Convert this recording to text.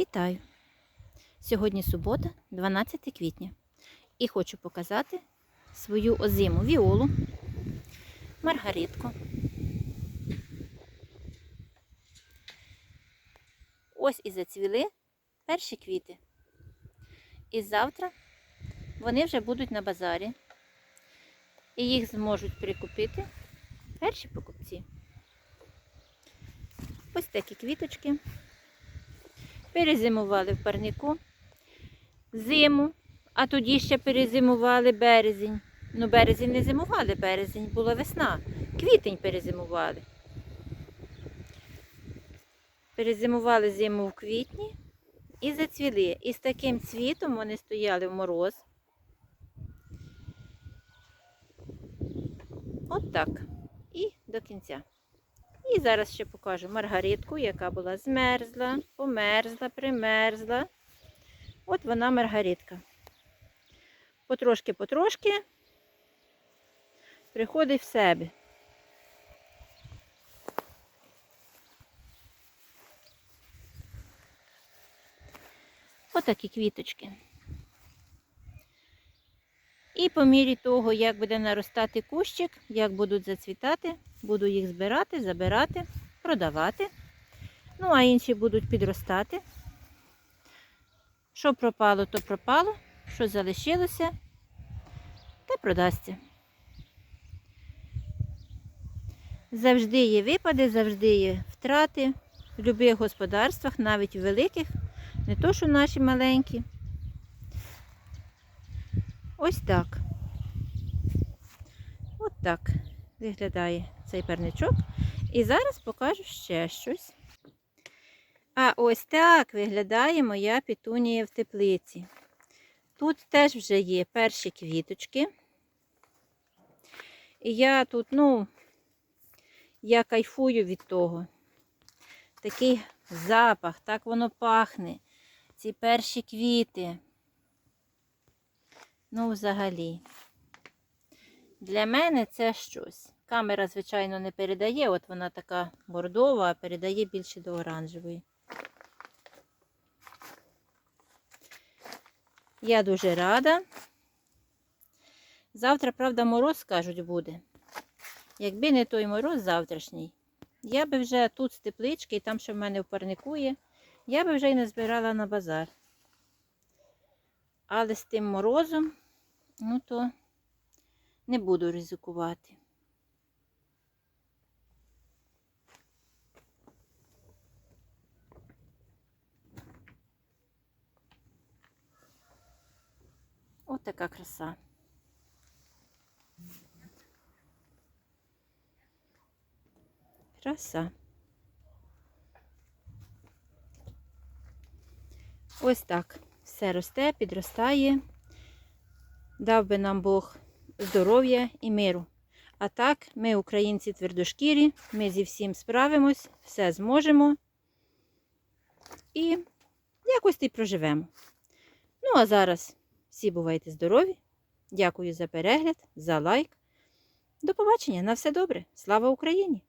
Вітаю! Сьогодні субота, 12 квітня. І хочу показати свою озиму віолу, маргаритку. Ось і зацвіли перші квіти. І завтра вони вже будуть на базарі. І їх зможуть прикупити перші покупці. Ось такі квіточки. Перезимували в парнику зиму, а тоді ще перезимували березень. Ну, березень не зимували, березень була весна. Квітень перезимували. Перезимували зиму в квітні і зацвіли. І з таким цвітом вони стояли в мороз. От так. І до кінця. І зараз ще покажу маргаритку, яка була змерзла, померзла, примерзла. От вона маргаритка. Потрошки-потрошки приходить в себе. Отакі квіточки. І по мірі того, як буде наростати кущик, як будуть зацвітати, буду їх збирати, забирати, продавати. Ну, а інші будуть підростати. Що пропало, то пропало, що залишилося, те продасться. Завжди є випади, завжди є втрати в будь-яких господарствах, навіть великих, не то, що наші маленькі. Ось так. От так виглядає цей парничок. І зараз покажу ще щось. А ось так виглядає моя петунія в теплиці. Тут теж вже є перші квіточки. І я тут, ну, я кайфую від того. Такий запах, так воно пахне. Ці перші квіти. Ну, взагалі. Для мене це щось. Камера, звичайно, не передає, от вона така бордова, а передає більше до оранжевої. Я дуже рада. Завтра, правда, мороз, скажуть, буде. Якби не той мороз завтрашній, я би вже тут з теплички, і там, що в мене в парнику є, я би вже й не збирала на базар. Але з тим морозом, ну то не буду ризикувати. От така краса. Краса. Ось так. Все росте, підростає. Дав би нам Бог здоров'я і миру. А так, ми, українці твердошкірі, ми зі всім справимось, все зможемо. І якось і проживемо. Ну, а зараз всі бувайте здорові. Дякую за перегляд, за лайк. До побачення. На все добре. Слава Україні!